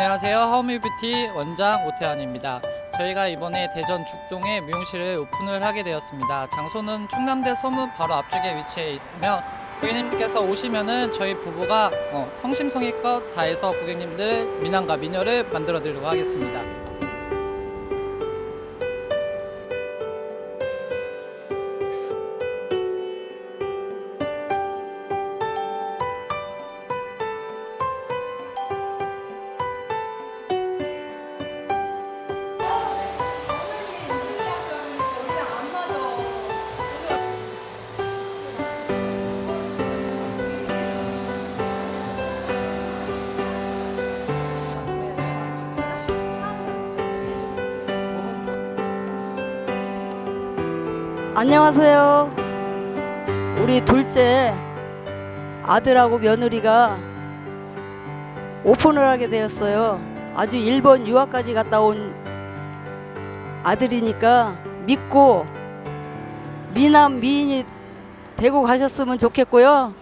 안녕하세요. 하우미뷰티 원장 오태환입니다. 저희가 이번에 대전 죽동에 미용실을 오픈을 하게 되었습니다. 장소는 충남대 서문 바로 앞쪽에 위치해 있으며 고객님께서 오시면은 저희 부부가 어, 성심성의껏 다해서 고객님들 미남과 미녀를 만들어 드리려고 하겠습니다. 안녕하세요. 우리 둘째 아들하고 며느리가 오픈을 하게 되었어요. 아주 일본 유학까지 갔다 온 아들이니까 믿고 미남 미인이 되고 가셨으면 좋겠고요.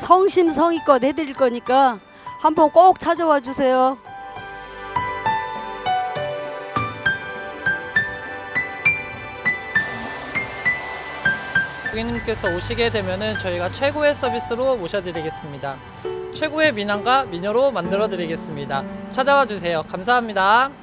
성심성의껏 해드릴 거니까 한번 꼭 찾아와 주세요. 고객님께서 오시게 되면은 저희가 최고의 서비스로 모셔드리겠습니다. 최고의 미남과 미녀로 만들어 드리겠습니다. 찾아와 주세요. 감사합니다.